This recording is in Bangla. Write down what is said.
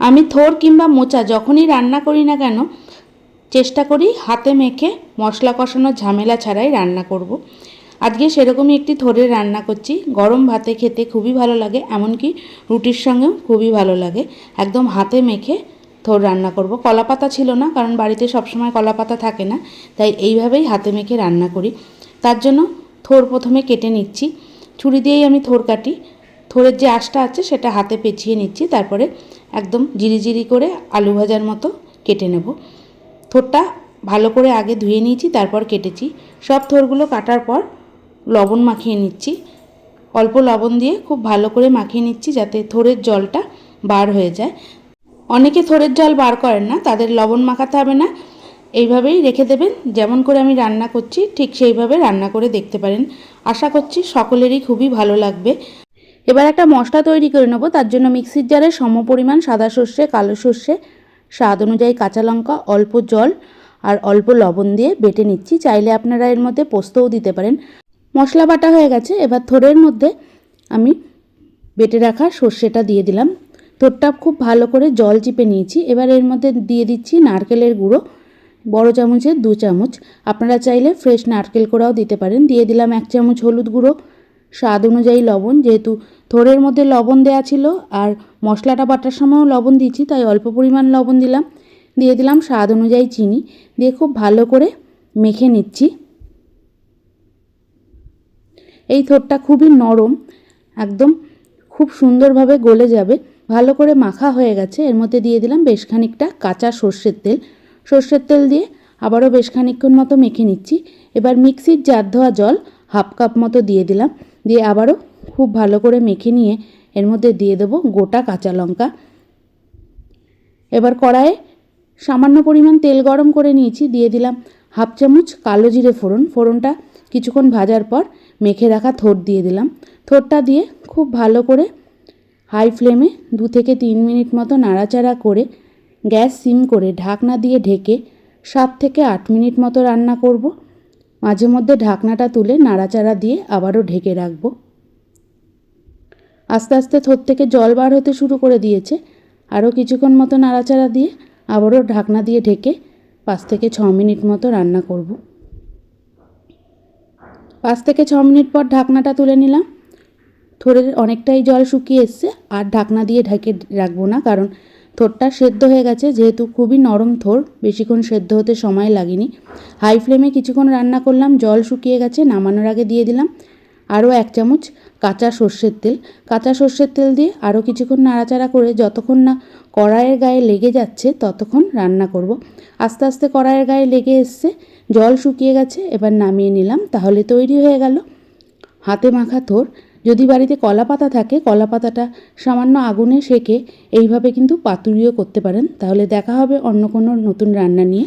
আমি থোর কিংবা মোচা যখনই রান্না করি না কেন, চেষ্টা করি হাতে মেখে মশলা কষানোর ঝামেলা ছাড়াই রান্না করব। আজকে সেরকমই একটি থোরের রান্না করছি। গরম ভাতে খেতে খুবই ভালো লাগে, এমনকি রুটির সঙ্গেও খুবই ভালো লাগে। একদম হাতে মেখে থোর রান্না করব। কলা পাতা ছিল না, কারণ বাড়িতে সবসময় কলা পাতা থাকে না, তাই এইভাবেই হাতে মেখে রান্না করি। তার জন্য থোর প্রথমে কেটে নিচ্ছি। ছুরি দিয়েই আমি থোর কাটি। থোরের যে আঁশটা আছে সেটা হাতে পেঁচিয়ে নিচ্ছি, তারপরে একদম জিরি করে আলু ভাজার মতো কেটে নেব। থোরটা ভালো করে আগে ধুয়ে নিয়েছি, তারপর কেটেছি। সব থোরগুলো কাটার পর লবণ মাখিয়ে নিচ্ছি। অল্প লবণ দিয়ে খুব ভালো করে মাখিয়ে নিচ্ছি যাতে থোরের জলটা বার হয়ে যায়। অনেকে থোরের জল বার করেন না, তাদের লবণ মাখাতে হবে না। এইভাবেই রেখে দেবেন, যেমন করে আমি রান্না করছি, ঠিক সেইভাবে রান্না করে দেখতে পারেন। আশা করছি সকলেরই খুবই ভালো লাগবে। এবার একটা মশলা তৈরি করে নেব। তার জন্য মিক্সির জারে সম পরিমাণ সাদা সর্ষে, কালো সর্ষে, স্বাদ অনুযায়ী কাঁচা লঙ্কা, অল্প জল আর অল্প লবণ দিয়ে বেটে নিচ্ছি। চাইলে আপনারা এর মধ্যে পোস্তও দিতে পারেন। মশলা বাটা হয়ে গেছে। এবার থোড়ের মধ্যে আমি বেটে রাখা সর্ষেটা দিয়ে দিলাম। থোরটা খুব ভালো করে জল চিপে নিয়েছি। এবার এর মধ্যে দিয়ে দিচ্ছি নারকেলের গুঁড়ো, বড় চামচের দু চামচ। আপনারা চাইলে ফ্রেশ নারকেল কোড়াও দিতে পারেন। দিয়ে দিলাম এক চামচ হলুদ গুঁড়ো স্বাদ অনুযায়ী লবণ, যেহেতু থোড়ের মধ্যে লবণ দেওয়া ছিল আর মশলাটা বাটার সময়ও লবণ দিয়েছি, তাই অল্প পরিমাণ লবণ দিলাম। দিয়ে দিলাম স্বাদ অনুযায়ী চিনি। দিয়ে খুব ভালো করে মেখে নিচ্ছি। এই থোরটা খুবই নরম, একদম খুব সুন্দরভাবে গলে যাবে। ভালো করে মাখা হয়ে গেছে। এর মধ্যে দিয়ে দিলাম বেশ খানিকটা কাঁচা সর্ষের তেল। সর্ষের তেল দিয়ে আবারও বেশ খানিকক্ষণ মতো মেখে নিচ্ছি। এবার মিক্সির জার ধোয়া জল হাফ কাপ মতো দিয়ে দিলাম। দিয়ে আবারও খুব ভালো করে মেখে নিয়ে এর মধ্যে দিয়ে দেবো গোটা কাঁচা লঙ্কা। এবার কড়াইয়ে সামান্য পরিমাণ তেল গরম করে নিয়েছি, দিয়ে দিলাম হাফ চামচ কালো জিরে ফোড়ন। ফোড়নটা কিছুক্ষণ ভাজার পর মেখে রাখা থোর দিয়ে দিলাম। থোরটা দিয়ে খুব ভালো করে হাই ফ্লেমে দু থেকে তিন মিনিট মতো নাড়াচাড়া করে গ্যাস সিম করে ঢাকনা দিয়ে ঢেকে সাত থেকে আট মিনিট মতো রান্না করব। মাঝে মধ্যে ঢাকনাটা তুলে নাড়াচাড়া দিয়ে আবারও ঢেকে রাখব। আস্তে আস্তে থোর থেকে জল বার হতে শুরু করে দিয়েছে। আরও কিছুক্ষণ মতো নাড়াচাড়া দিয়ে আবারও ঢাকনা দিয়ে ঢেকে পাঁচ থেকে ছ মিনিট মতো রান্না করব। পাঁচ থেকে ছ মিনিট পর ঢাকনাটা তুলে নিলাম। থোড়ের অনেকটাই জল শুকিয়ে এসছে, আর ঢাকনা দিয়ে ঢেকে রাখব না, কারণ থোরটা সেদ্ধ হয়ে গেছে, যেহেতু খুবই নরম থোর, বেশিক্ষণ সেদ্ধ হতে সময় লাগেনি। হাই ফ্লেমে কিছুক্ষণ রান্না করলাম, জল শুকিয়ে গেছে, নামানোর আগে দিয়ে দিলাম আরও এক চামচ কাঁচা সর্ষের তেল। কাঁচা সর্ষের তেল দিয়ে আরও কিছুক্ষণ নাড়াচাড়া করে যতক্ষণ না কড়াইয়ের গায়ে লেগে যাচ্ছে, ততক্ষণ রান্না করব। আস্তে আস্তে কড়াইয়ের গায়ে লেগে এসছে, জল শুকিয়ে গেছে, এবার নামিয়ে নিলাম, তাহলে তৈরি হয়ে গেল হাতে মাখা থোর। যদি বাড়িতে কলা পাতা থাকে কলা পাতাটা সামান্য আগুনে সেঁকে এইভাবে কিন্তু পাতুরিও করতে পারেন। তাহলে দেখা হবে অন্য কোনো নতুন রান্না নিয়ে।